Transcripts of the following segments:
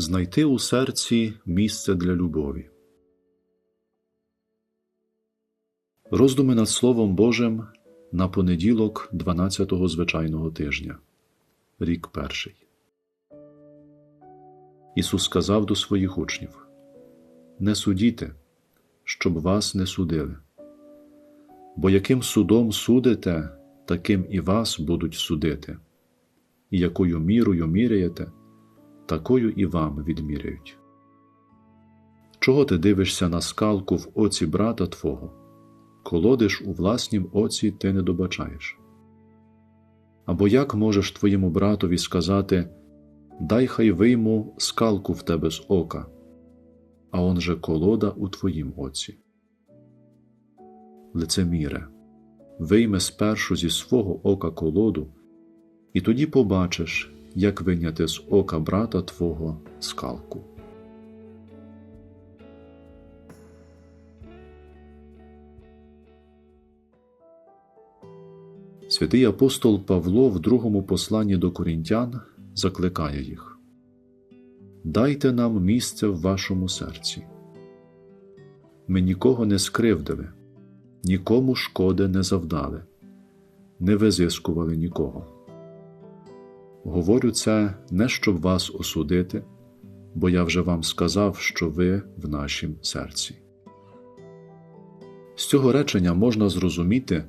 Знайти у серці місце для любові. Роздуми над Словом Божим на понеділок 12-го звичайного тижня. Рік перший. Ісус сказав до своїх учнів: Не судіте, щоб вас не судили. Бо яким судом судите, таким і вас будуть судити, і якою мірою міряєте, такою і вам відміряють. Чого ти дивишся на скалку в оці брата Твого, колодиш у власнім оці ти не добачаєш? Або як можеш твоєму братові сказати Дай хай вийму скалку в тебе з ока, а он же колода у твоїм оці. Лицеміре, вийме спершу зі свого ока колоду, і тоді побачиш, як виняти з ока брата твого скалку. Святий апостол Павло в другому посланні до корінтян закликає їх Дайте нам місце в вашому серці. Ми нікого не скривдили, нікому шкоди не завдали, не визискували нікого. Говорю це не щоб вас осудити, бо я вже вам сказав, що ви в нашім серці. З цього речення можна зрозуміти,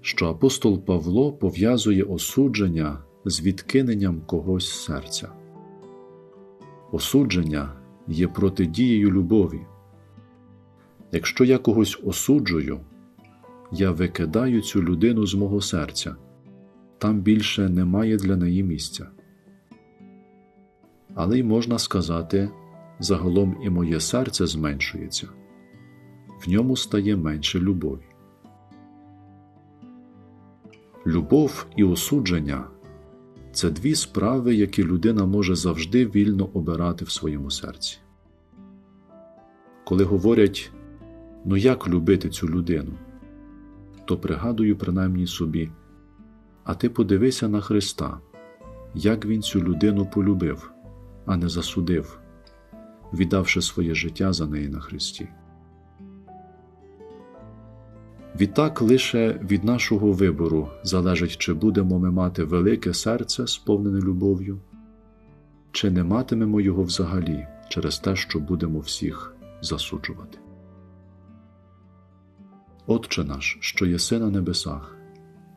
що апостол Павло пов'язує осудження з відкиненням когось серця. Осудження є протидією любові. Якщо я когось осуджую, я викидаю цю людину з мого серця, там більше немає для неї місця. Але й можна сказати, загалом і моє серце зменшується, в ньому стає менше любові. Любов і осудження це дві справи, які людина може завжди вільно обирати в своєму серці. Коли говорять ну як любити цю людину, то пригадую принаймні собі, а ти подивися на Христа, як Він цю людину полюбив, а не засудив, віддавши своє життя за неї на Христі. Відтак лише від нашого вибору залежить, чи будемо ми мати велике серце, сповнене любов'ю, чи не матимемо його взагалі через те, що будемо всіх засуджувати. Отче наш, що єси на небесах,